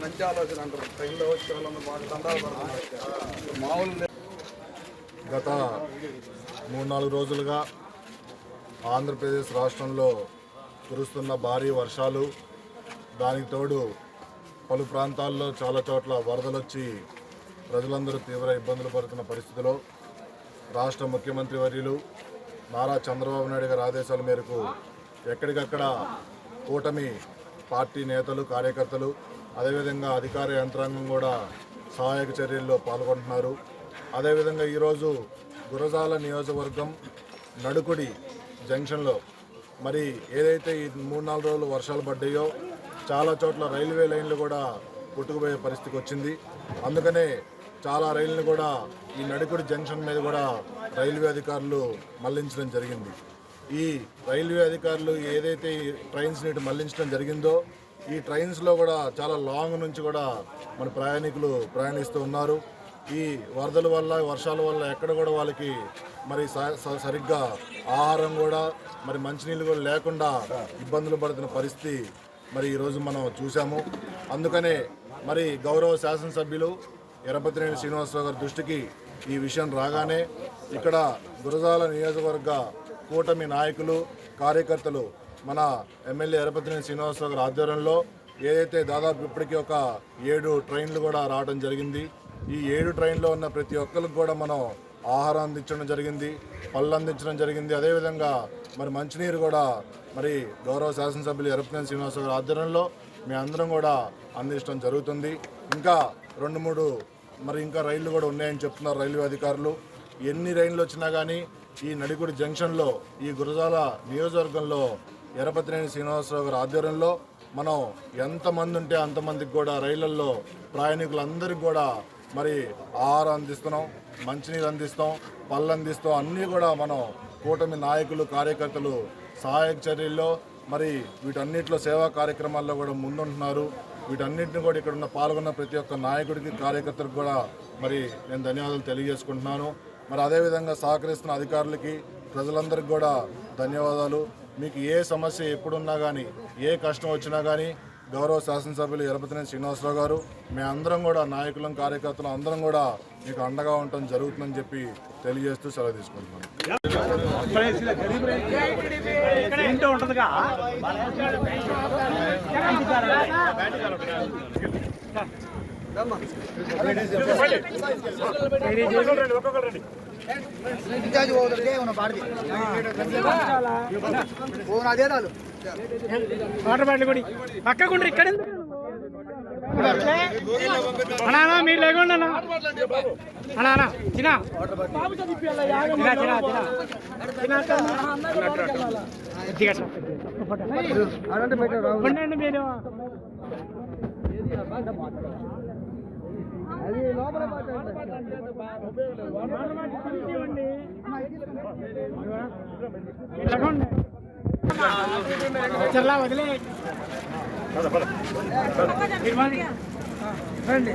వచ్చిన అంటారు. ట్రైన్లో వచ్చే వాళ్ళందరూ బాగా దండాలు పడుతున్నారు. మామూలు గత మూడు నాలుగు రోజులుగా ఆంధ్రప్రదేశ్ రాష్ట్రంలో కురుస్తున్న భారీ వర్షాలు దానికి తోడు పలు ప్రాంతాల్లో చాలా చోట్ల వరదలు వచ్చి ప్రజలందరూ తీవ్ర ఇబ్బందులు పడుతున్న పరిస్థితిలో రాష్ట్ర ముఖ్యమంత్రి వర్యులు నారా చంద్రబాబు నాయుడు గారి ఆదేశాల మేరకు ఎక్కడికక్కడ కూటమి పార్టీ నేతలు కార్యకర్తలు అదేవిధంగా అధికార యంత్రాంగం కూడా సహాయక చర్యల్లో పాల్గొంటున్నారు. అదేవిధంగా ఈరోజు గురజాల నియోజకవర్గం నడుకుడి జంక్షన్లో మరి ఏదైతే ఈ మూడు నాలుగు రోజులు వర్షాలు పడ్డాయో చాలా చోట్ల రైల్వే లైన్లు కూడా కొట్టుకుపోయే పరిస్థితికి వచ్చింది. అందుకనే చాలా రైళ్ళను కూడా ఈ నడుకుడి జంక్షన్ మీద కూడా రైల్వే అధికారులు మళ్ళించడం జరిగింది. ఈ రైల్వే అధికారులు ఏదైతే ఈ ట్రైన్స్ నీటి మళ్ళించడం జరిగిందో ఈ ట్రైన్స్లో కూడా చాలా లాంగ్ నుంచి కూడా మన ప్రయాణికులు ప్రయాణిస్తూ ఉన్నారు. ఈ వరదల వల్ల వర్షాల వల్ల ఎక్కడ కూడా వాళ్ళకి మరి స- స- సరిగ్గా ఆహారం కూడా మరి మంచినీళ్ళు కూడా లేకుండా ఇబ్బందులు పడుతున్న పరిస్థితి మరి ఈరోజు మనం చూసాము అందుకనే మరి గౌరవ శాసనసభ్యులు ఎరపతినేని శ్రీనివాసరావు గారి దృష్టికి ఈ విషయం రాగానే ఇక్కడ గురజాల నియోజకవర్గ కూటమి నాయకులు కార్యకర్తలు మన ఎమ్మెల్యే ఎరపతినేని శ్రీనివాసరావు గారి ఆధ్వర్యంలో ఏదైతే దాదాపు ఇప్పటికీ ఒక ఏడు ట్రైన్లు కూడా రావడం జరిగింది. ఈ ఏడు ట్రైన్లో ఉన్న ప్రతి ఒక్కరికి కూడా మనం ఆహారం అందించడం జరిగింది పళ్ళు అందించడం జరిగింది. అదేవిధంగా మరి మంచినీరు కూడా మరి గౌరవ శాసనసభ్యులు ఎరపతినేని శ్రీనివాసరావు గారి ఆధ్వర్యంలో మీ అందరం కూడా అందించడం జరుగుతుంది. ఇంకా రెండు మూడు మరి ఇంకా రైళ్ళు కూడా ఉన్నాయని చెప్తున్నారు రైల్వే అధికారులు. ఎన్ని రైళ్ళు వచ్చినా కానీ ఈ నడిగుడి జంక్షన్లో ఈ గురజాల నియోజకవర్గంలో ఎరపతినేని శ్రీనివాసరావు గారి ఆధ్వర్యంలో మనం ఎంతమంది ఉంటే అంతమందికి కూడా రైళ్ళల్లో ప్రయాణికులందరికీ కూడా మరి ఆహారం అందిస్తున్నాం మంచినీరు అందిస్తాం పళ్ళు అందిస్తాం అన్నీ కూడా మనం కూటమి నాయకులు కార్యకర్తలు సహాయక చర్యల్లో మరి వీటన్నిటిలో సేవా కార్యక్రమాల్లో కూడా ముందుంటున్నారు. వీటన్నిటిని కూడా ఇక్కడ ఉన్న పాల్గొన్న ప్రతి ఒక్క నాయకుడికి కార్యకర్తలకు కూడా మరి నేను ధన్యవాదాలు తెలియజేసుకుంటున్నాను. మరి అదేవిధంగా సహకరిస్తున్న అధికారులకి ప్రజలందరికీ కూడా ధన్యవాదాలు. మీకు ఏ సమస్య ఎప్పుడున్నా కానీ ఏ కష్టం వచ్చినా కానీ గౌరవ శాసనసభ్యులు ఎరపతినేని శ్రీనివాసరావు గారు మేము అందరం కూడా నాయకులం కార్యకర్తలు అందరం కూడా మీకు అండగా ఉండటం జరుగుతుందని చెప్పి తెలియజేస్తూ సెలవు తీసుకుంటున్నాను. ఇన్ఛార్జ్ పోతుంటే ఉన్న పాడిది ఓ అదే రాదు వాటర్ బాటిల్ కూడా పక్కకుండ్రి ఇక్కడ అన్నా, మీరు లేకుండా అన్నా అన్నా అన్నా తినా తినా తినా తినా తినా కొద్దిగా అట్లా. ఉండండి మీరు ఇలాగోండి. చల్లా వదిలే. రండి.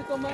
ni to ma